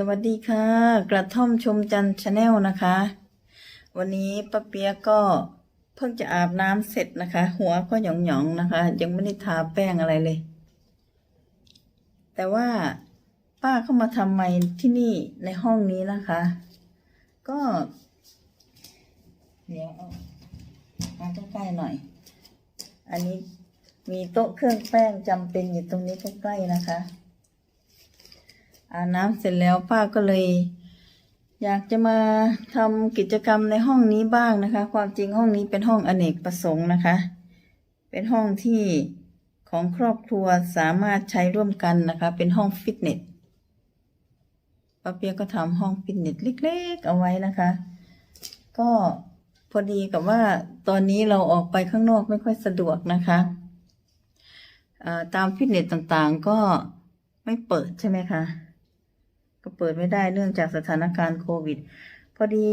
สวัสดีค่ะ กระท่อมชมจันชาแนลนะคะ วันนี้ป้าเปียกก็เพิ่งจะอาบน้ำเสร็จนะคะ หัวก็หยองๆนะคะ ยังไม่ได้ทาแป้งอะไรเลย แต่ว่าป้าเข้ามาทำไมที่นี่ในห้องนี้นะคะ ก็เดี๋ยวเอามาใกล้ๆหน่อย อันนี้มีโต๊ะเครื่องแป้งจำเป็นอยู่ตรงนี้ใกล้ๆนะคะ อาบน้ำเสร็จแล้วป้าก็เลย อยากจะมาทำกิจกรรมในห้องนี้บ้างนะคะ ความจริงห้องนี้เป็นห้องอเนกประสงค์นะคะ เป็นห้องที่ของครอบครัวสามารถใช้ร่วมกันนะคะ เป็นห้องฟิตเนสป้าเปียก็ทำห้องฟิตเนสเล็ก ๆ เอาไว้นะคะ ก็พอดีกับว่าตอนนี้เราออกไปข้างนอกไม่ค่อยสะดวกนะคะตามฟิตเนสต่างๆก็ไม่เปิดใช่ไหมคะ ก็เปิดไม่ได้เนื่องจากสถานการณ์โควิด พอดี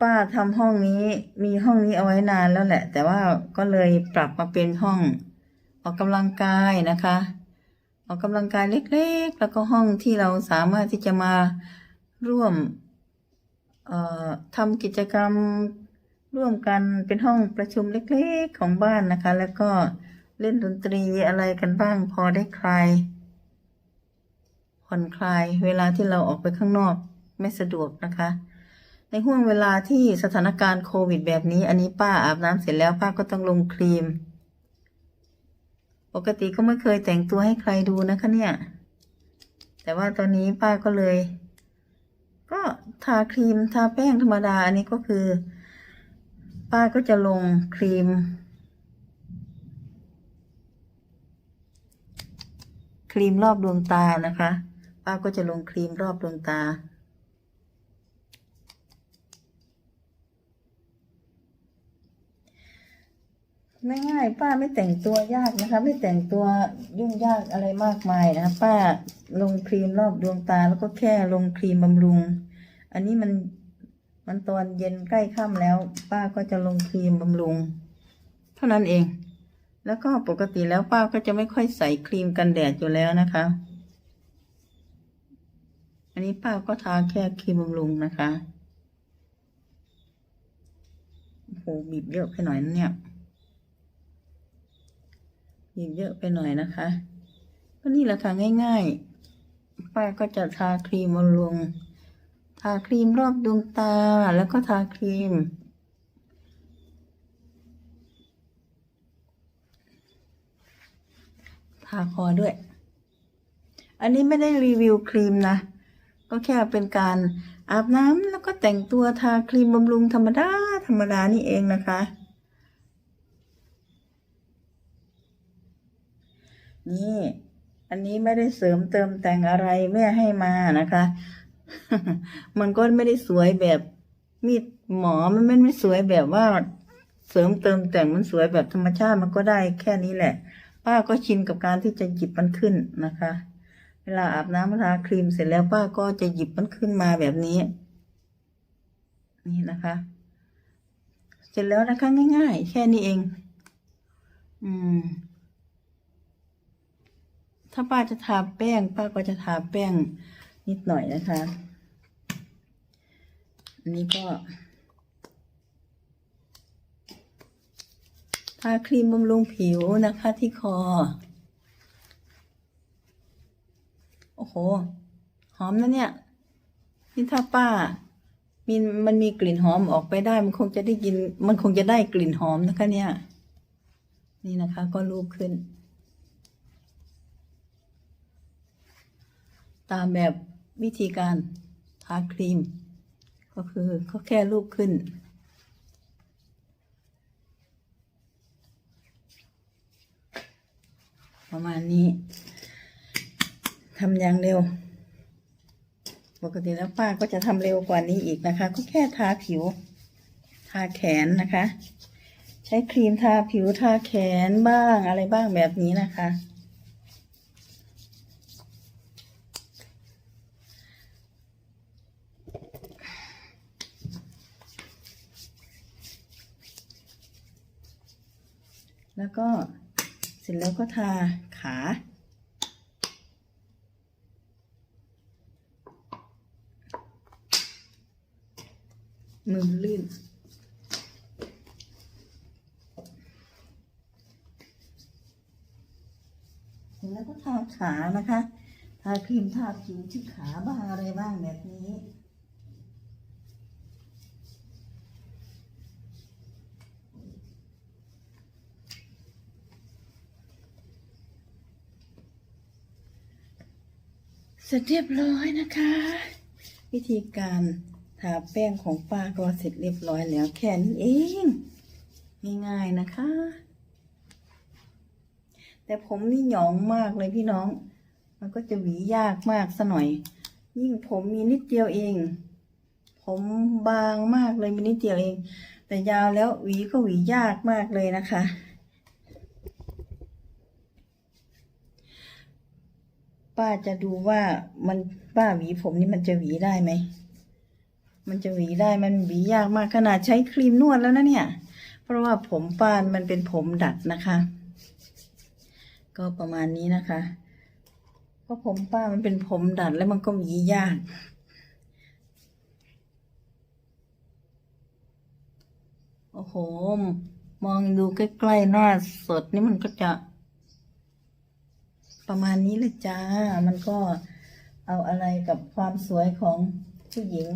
ป้าทำห้องนี้มีห้องนี้เอาไว้นานแล้วแหละ แต่ว่าก็เลยปรับมาเป็นห้อง ออกกำลังกายนะคะ ออกกำลังกายเล็กๆ แล้วก็ห้องที่เราสามารถที่จะมาร่วมเอ่อทำกิจกรรมร่วมกันเป็นห้องประชุมเล็กๆของบ้านนะคะ แล้วก็เล่นดนตรีอะไรกันบ้างพอได้คลาย ผ่อนคลายเวลาที่เราออกไปข้างนอกไม่สะดวกนะคะ ในห่วงเวลาที่สถานการณ์โควิดแบบนี้ อันนี้ป้าอาบน้ำเสร็จแล้วป้าก็ต้องลงครีม ปกติก็ไม่เคยแต่งตัวให้ใครดูนะคะเนี่ย แต่ว่าตอนนี้ป้าก็เลย ก็ทาครีมทาแป้งธรรมดา อันนี้ก็คือ ป้าก็จะลงครีมครีมรอบดวงตานะคะ ป้าก็จะลงครีมรอบดวงตา ไม่ง่ายป้าไม่แต่งตัวยากนะคะ ไม่แต่งตัวยุ่งยากอะไรมากมายนะคะป้าลงครีมรอบดวงตาแล้วก็แค่ลงครีมบำรุง อันนี้มันมันตอนเย็นใกล้ค่ำแล้ว ป้าก็จะลงครีมบำรุง เท่านั้นเอง แล้วก็ปกติแล้วป้าก็จะไม่ค่อยใส่ครีมกันแดดอยู่แล้วนะคะ อันนี้ป้าก็ทาแค่ครีมบำรุงนะคะโอ้โหบีบเยอะไปหน่อยนะเนี่ยบีบเยอะไปหน่อยนะคะก็นี่แหละค่ะง่าย ๆ ป้าก็จะทาครีมบำรุง ทาครีมรอบดวงตาแล้วก็ทาครีมทาคอด้วย อันนี้ไม่ได้รีวิวครีมนะ ก็แค่เป็นการอาบน้ำแล้วก็แต่งตัวทาครีมบำรุงธรรมดา ธรรมดานี่เองนะคะ นี่ อันนี้ไม่ได้เสริมเติมแต่งอะไรแม่ให้มานะคะ มันก็ไม่ได้สวยแบบมีดหมอมันไม่ไม่สวยแบบว่าเสริมเติมแต่งมันสวยแบบธรรมชาติมันก็ได้แค่นี้แหละ ป้าก็ชินกับการที่จะหยิบมันขึ้นนะคะ เวลาอาบน้ำทาครีมเสร็จแล้วป้าก็จะหยิบมันขึ้นมาแบบนี้ นี่นะคะ เสร็จแล้วนะคะง่ายๆ แค่นี้เอง อืม ถ้าป้าจะทาแป้ง ป้าก็จะทาแป้งนิดหน่อยนะคะอันนี้ก็ทาครีมบำรุงผิวนะคะที่คอ โอ้โห หอมนะเนี่ยนี่ถ้าป้ามีมันมีกลิ่นหอมออกไปได้ มันคงจะได้ยิน มันคงจะได้กลิ่นหอมนะคะเนี่ย นี่นะคะ ก็รูปขึ้น ตามแบบวิธีการทาครีม ก็คือก็แค่รูปขึ้นประมาณนี้ ทำอย่างเร็ว ปกติแล้วป้าก็จะทำเร็วกว่านี้อีกนะคะ ก็แค่ทาผิว ทาแขนนะคะ ใช้ครีมทาผิวทาแขนบ้างอะไรบ้างแบบนี้นะคะ แล้วก็เสร็จแล้วก็ทาขา มือลื่น แล้วก็ทาขานะคะ ทาครีมทาผิวที่ขาบ้างอะไรบ้างแบบนี้เสร็จเรียบร้อยนะคะ วิธีการ ทาแป้งของป้าก็เสร็จเรียบร้อยแล้วแค่นี้เองง่ายๆนะคะ แต่ผมนี่หยองมากเลยพี่น้อง มันก็จะหวียากมากซะหน่อย ยิ่งผมมีนิดเดียวเอง ผมบางมากเลยมีนิดเดียวเอง แต่ยาวแล้วหวีก็หวียากมากเลยนะคะป้าจะดูว่ามันป้าหวีผมนี่มันจะหวีได้ไหม มันจะหวีได้มันหวียากมากขนาดใช้ครีมนวดแล้วนะเนี่ย เพราะว่าผมป้ามันเป็นผมดัดนะคะ ก็ประมาณนี้นะคะ เพราะผมป้ามันเป็นผมดัดแล้วมันก็หวียากโอ้โห มองดูใกล้ๆหน้าสดนี่มันก็จะ ประมาณนี้เลยจ้า มันก็เอาอะไรกับความสวยของผู้หญิง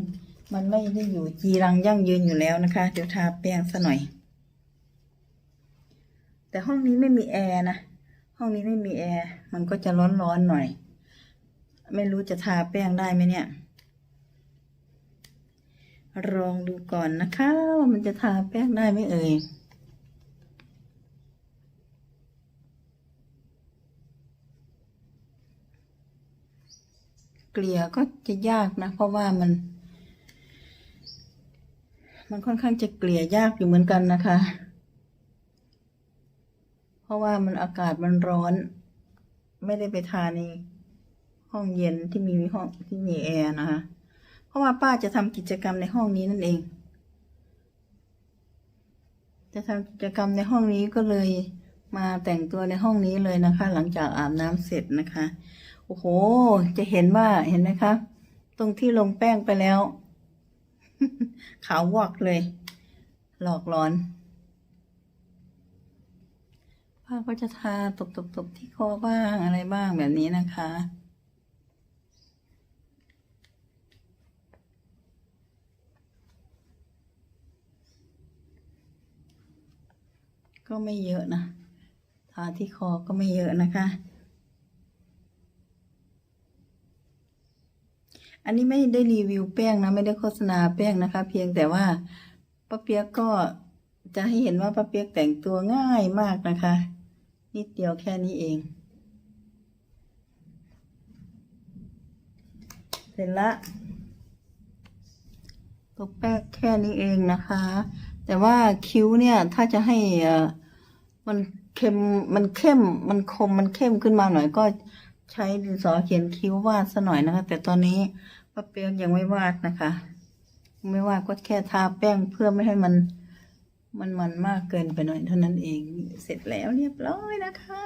มันไม่ได้อยู่จีรังยั่งยืนอยู่แล้วนะคะ เดี๋ยวทาแป้งซะหน่อย แต่ห้องนี้ไม่มีแอร์นะ ห้องนี้ไม่มีแอร์ มันก็จะร้อนๆหน่อย ไม่รู้จะทาแป้งได้ไหมเนี่ยลองดูก่อนนะคะว่ามันจะทาแป้งได้ไหมเอ่ยเกลี่ยก็จะยากนะ เพราะว่ามัน มันค่อนข้างจะเกลี่ยยากอยู่เหมือนกันนะคะ เพราะว่ามันอากาศมันร้อน ไม่ได้ไปทานในห้องเย็นที่มีห้องที่มีแอร์นะคะ เพราะว่าป้าจะทำกิจกรรมในห้องนี้นั่นเอง จะทำกิจกรรมในห้องนี้ก็เลยมาแต่งตัวในห้องนี้เลยนะคะ หลังจากอาบน้ำเสร็จนะคะ โอ้โห จะเห็นว่าเห็นไหมคะ ตรงที่ลงแป้งไปแล้ว ขาววอกเลย หลอกหลอนป้าก็จะทาตบๆๆที่คอบ้างอะไรบ้างแบบนี้นะคะก็ไม่เยอะนะ ทาที่คอก็ไม่เยอะนะคะ อันนี้ไม่ได้รีวิวแป้งนะ ไม่ได้โฆษณาแป้งนะคะ เพียงแต่ว่าป้าเปียกก็จะให้เห็นว่าป้าเปียกแต่งตัวง่ายมากนะคะ นิดเดียวแค่นี้เอง เสร็จละตกแป้งแค่นี้เองนะคะ แต่ว่าคิ้วเนี่ยถ้าจะให้มันเค็มมันเข้มมันคมมันเข้มขึ้นมาหน่อยก็ใช้ดินสอเขียนคิ้ววาดซะหน่อยนะคะ แต่ตอนนี้ ป้าเปียกยังไม่วาดนะคะ ไม่วาดก็แค่ทาแป้งเพื่อไม่ให้มันมันมันมากเกินไปหน่อยเท่านั้นเองเสร็จแล้วเรียบร้อยนะคะ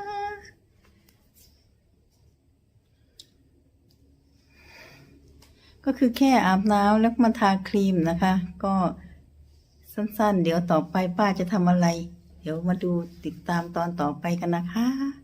ก็คือแค่อาบน้ำแล้วมาทาครีมนะคะ ก็สั้นๆ เดี๋ยวต่อไปป้าจะทำอะไร เดี๋ยวมาดูติดตามตอนต่อไปกันนะคะ